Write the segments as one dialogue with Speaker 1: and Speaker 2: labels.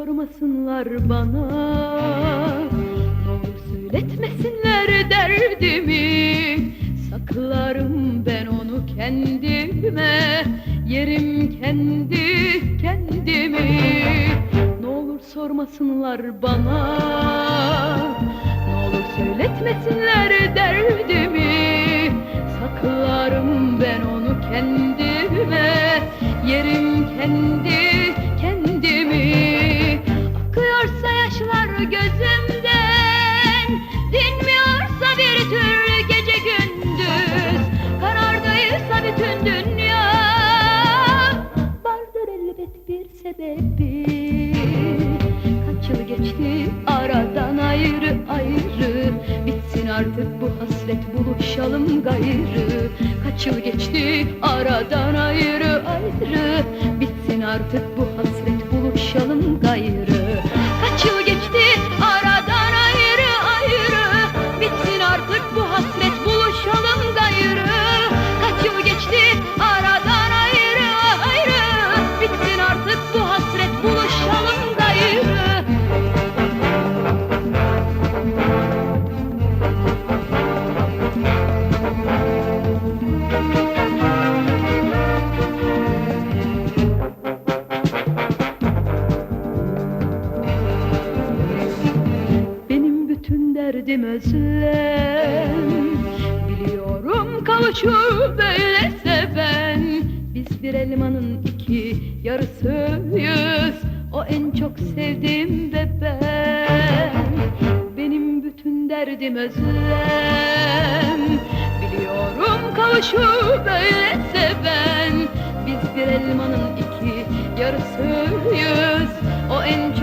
Speaker 1: sormasınlar bana. Olur söyletmesinler derdimi. Saklarım ben onu kendime. Yerim kendi kendimi. Ne olur sormasınlar bana. Ne olur söyletmesinler derdimi. Saklarım ben onu kendime. Yerim kendi gözümden. Dinmiyorsa bir türlü gece gündüz. Karardaysa bütün dünya. Vardır elbet bir sebebi. Kaç yıl geçti aradan ayrı ayrı. Bitsin artık bu hasret buluşalım gayrı. Kaç yıl geçti aradan ayrı ayrı. Bitsin artık özlem. Biliyorum kavuşur böyle seven. Biz bir elmanın iki yarısıyız. O en çok sevdiğim ve ben. Benim bütün derdim özlem. Biliyorum kavuşur böyle seven. Biz bir elmanın iki yarısıyız. O en çok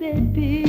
Speaker 1: elbet